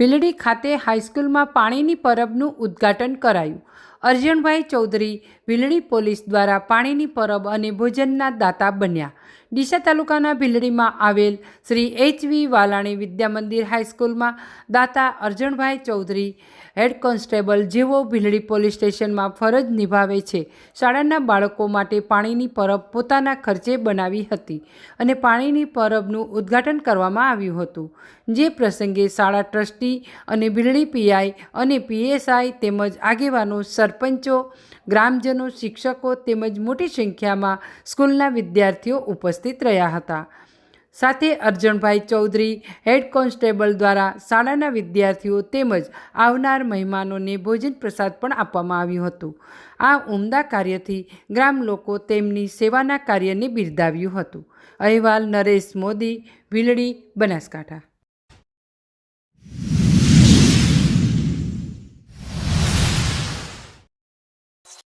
ભીલડી ખાતે હાઈસ્કૂલમાં પાણીની પરબનું ઉદ્ઘાટન કરાયું. અર્જણભાઈ ચૌધરી ભીલડી પોલીસ દ્વારા પાણીની પરબ અને ભોજનના દાતા બન્યા. ડીસા તાલુકાના ભીલડીમાં આવેલ શ્રી એચવી વાલાણી વિદ્યા મંદિર હાઈસ્કૂલમાં દાતા અર્જણભાઈ ચૌધરી, હેડ કોન્સ્ટેબલ જેઓ ભીલડી પોલીસ સ્ટેશનમાં ફરજ નિભાવે છે, શાળાના બાળકો માટે પાણીની પરબ પોતાના ખર્ચે બનાવી હતી અને પાણીની પરબનું ઉદ્ઘાટન કરવામાં આવ્યું હતું. જે પ્રસંગે શાળા ટ્રસ્ટી અને ભીલડી પીઆઈ અને પીએસઆઈ તેમજ આગેવાનો સરપંચો, ગ્રામજનો, શિક્ષકો તેમજ મોટી સંખ્યામાં સ્કૂલના વિદ્યાર્થીઓ ઉપસ્થિત રહ્યા હતા. સાથે અર્જણભાઈ ચૌધરી, હેડ કોન્સ્ટેબલ દ્વારા શાળાના વિદ્યાર્થીઓ તેમજ આવનાર મહેમાનોને ભોજન પ્રસાદ પણ આપવામાં આવ્યું હતું. આ ઉમદા કાર્યથી ગ્રામ લોકો તેમની સેવાના કાર્યને બિરદાવ્યું હતું. અહેવાલ નરેશ મોદી ભીલડી બનાસકાંઠા.